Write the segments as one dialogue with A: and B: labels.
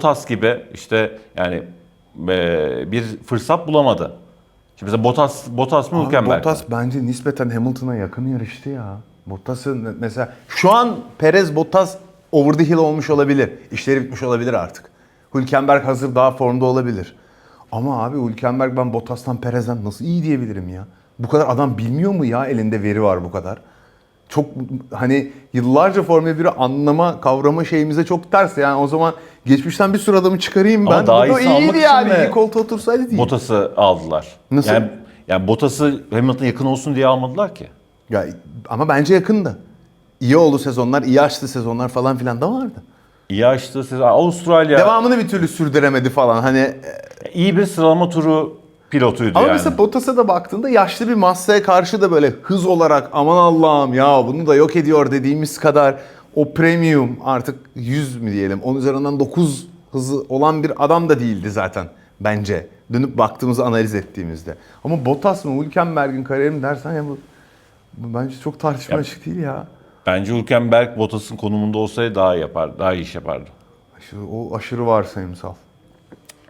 A: Bottas gibi işte yani e, bir fırsat bulamadı. Şimdi mesela Bottas, Bottas mı
B: Abi
A: Hülkenberg mi?
B: Bottas bence nispeten Hamilton'a yakın yarıştı ya. Bottas'ın mesela şu an Perez Bottas over the hill olmuş olabilir. İşleri bitmiş olabilir artık. Hülkenberg hazır daha formda olabilir. Ama abi Hülkenberg ben Bottas'tan Perez'den nasıl iyi diyebilirim ya? Bu kadar adam bilmiyor mu ya elinde veri var bu kadar? Çok hani yıllarca Formula 1'i anlama, kavrama şeyimize çok ters. Yani o zaman geçmişten bir sürü adamı çıkarayım
A: Ama
B: ben.
A: daha
B: Bu da
A: iyisi almak
B: iyiydi
A: için
B: yani.
A: de
B: İyi koltuğa otursaydı değil.
A: Bottas'ı aldılar.
B: Nasıl?
A: Yani, yani Bottas'ı Hamilton'a yakın olsun diye almadılar ki.
B: Ya ama bence yakındı. İyi oldu sezonlar, iyi açtı sezonlar falan filan da vardı.
A: İyi açtı. siz- Avustralya
B: Devamını bir türlü sürdüremedi falan. Hani
A: iyi bir sıralama turu pilotuydu
B: ama
A: yani.
B: mesela Bottas'a da baktığında yaşlı bir Massa'ya karşı da böyle hız olarak aman Allah'ım ya bunu da yok ediyor dediğimiz kadar o premium artık 100 mü diyelim 10 üzerinden 9 hızı olan bir adam da değildi zaten bence. Dönüp baktığımızda analiz ettiğimizde. Ama Bottas mı Hülkenberg'in kariyeri mi dersen ya bu, bu bence çok tartışma
A: Ya-
B: açık değil ya.
A: Bence Hülkenberg Bottas'ın konumunda olsaydı daha yapar, daha iyi iş yapardı.
B: Aşırı, o aşırı varsayımsal.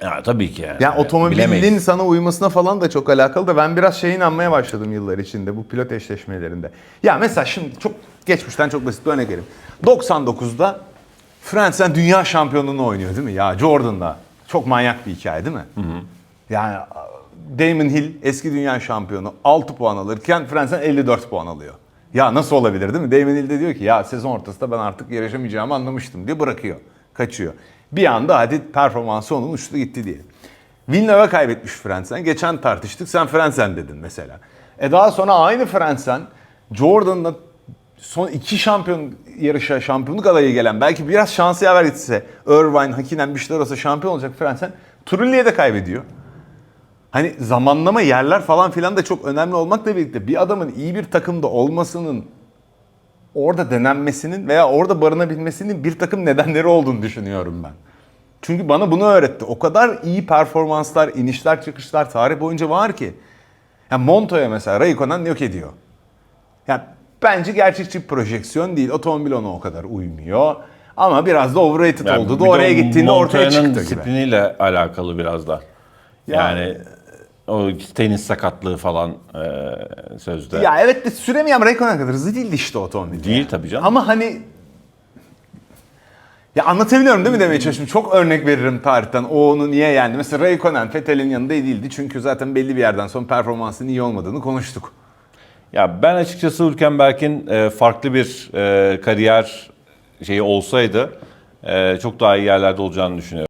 A: Ya tabii ki yani.
B: Ya otomobilin
A: Bilemeyiz.
B: sana uymasına falan da çok alakalı da ben biraz şeye inanmaya başladım yıllar içinde bu pilot eşleşmelerinde. Ya mesela şimdi çok geçmişten çok basit bir örnek vereyim. 99'da Fransen dünya şampiyonluğunu oynuyor değil mi? Ya Jordan'da. Çok manyak bir hikaye değil mi? Yani Damon Hill eski dünya şampiyonu 6 puan alırken Fransen 54 puan alıyor. Ya nasıl olabilir değil mi? Damon Hill de diyor ki ya sezon ortasında ben artık yarışamayacağımı anlamıştım diye bırakıyor. Kaçıyor. Bir anda hadi performansı onun uçtu gitti diye. Villeneuve kaybetmiş Fransen. Geçen tartıştık sen Fransen dedin mesela. E daha sonra aynı Fransen Jordan'la son iki şampiyon yarışa şampiyonluk adayı gelen belki biraz şansı yaver gitse Irvine, Hakkinen bir şeyler olsa şampiyon olacak Fransen Trulli'ye de kaybediyor. Hani zamanlama yerler falan filan da çok önemli olmakla birlikte bir adamın iyi bir takımda olmasının orada denenmesinin veya orada barınabilmesinin bir takım nedenleri olduğunu düşünüyorum ben. Çünkü bana bunu öğretti. O kadar iyi performanslar, inişler çıkışlar tarih boyunca var ki. Yani Montoya mesela Raikkonen yok ediyor. Yani bence gerçekçi bir projeksiyon değil. Otomobil ona o kadar uymuyor. Ama biraz da overrated
A: Yani
B: oldu. Da oraya gittiğinde ortaya çıktı gibi.
A: disipliniyle alakalı biraz da.
B: Ya-
A: Yani o tenis sakatlığı falan e, sözde.
B: Ya evet de süremeyen Raikkonen kadar hızlı değildi işte otomobil.
A: Değil
B: yani.
A: tabii canım.
B: Ama hani ya anlatabiliyorum değil mi demeye çalışıyorum. Çok örnek veririm tarihten. O onu niye yendi? Mesela Raikkonen Vettel'in yanında değildi. Çünkü zaten belli bir yerden sonra performansının iyi olmadığını konuştuk.
A: Ya ben açıkçası Hülkenberg'in e, farklı bir e, kariyer şeyi olsaydı e, çok daha iyi yerlerde olacağını düşünüyorum.